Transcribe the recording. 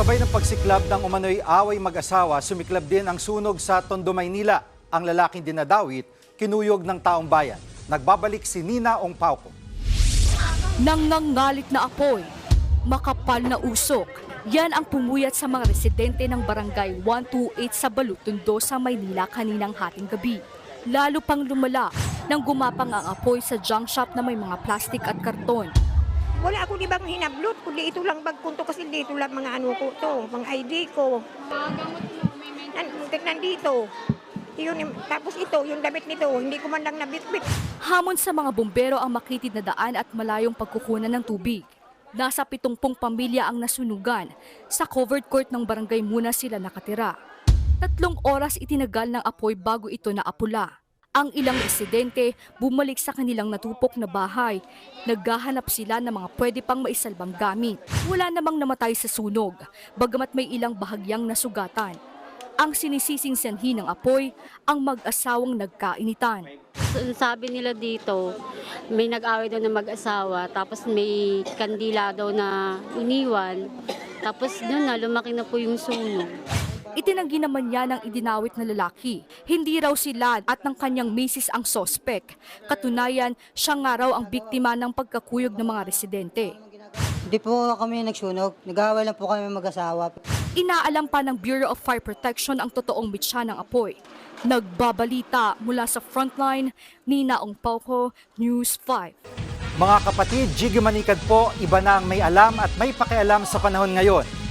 Kasabay ng pagsiklab ng umano'y away mag-asawa, sumiklab din ang sunog sa Tondo, Maynila. Ang lalaking dinadawit, kinuyog ng taong bayan. Nagbabalik si Nina Ong Pauco. Nang nangalit na apoy, makapal na usok. Yan ang pumuyat sa mga residente ng barangay 128 sa Balutundo sa Maynila kaninang hating gabi. Lalo pang lumala nang gumapang ang apoy sa junk shop na may mga plastik at karton. Wala ako di bang hinablot, kundi ito lang bag ko to kasi dito lang mga ano ko to, mga ID ko. Nan, nandito. Yun, tapos ito, yung damit nito, hindi ko man lang nabitbit. Hamon sa mga bumbero ang makitid na daan at malayong pagkukunan ng tubig. Nasa pitungpong pamilya ang nasunugan. Sa covered court ng barangay muna sila nakatira. Tatlong oras itinagal ng apoy bago ito naapula. Ang ilang residente bumalik sa kanilang natupok na bahay. Naghahanap sila ng mga pwede pang maisalbang gamit. Wala namang namatay sa sunog, bagamat may ilang bahagyang nasugatan. Ang sinisising sanhi ng apoy, ang mag-asawang nagkainitan. Sabi nila dito, may nag-away daw na mag-asawa, tapos may kandila daw na iniwan. Tapos doon na, lumaki na po yung sunog. Itinanggi naman niya ng idinawit na lalaki. Hindi raw sila at ng kanyang misis ang sospek. Katunayan, siya nga raw ang biktima ng pagkakuyog ng mga residente. Hindi po kami nagsunog. Nag-aaway lang po kami mag-asawa. Inaalam pa ng Bureau of Fire Protection ang totoong mitsa ng apoy. Nagbabalita mula sa frontline, Nina Ong Pauco, News 5. Mga kapatid, Jiggy Manikad po, iba na ang may alam at may pakialam sa panahon ngayon.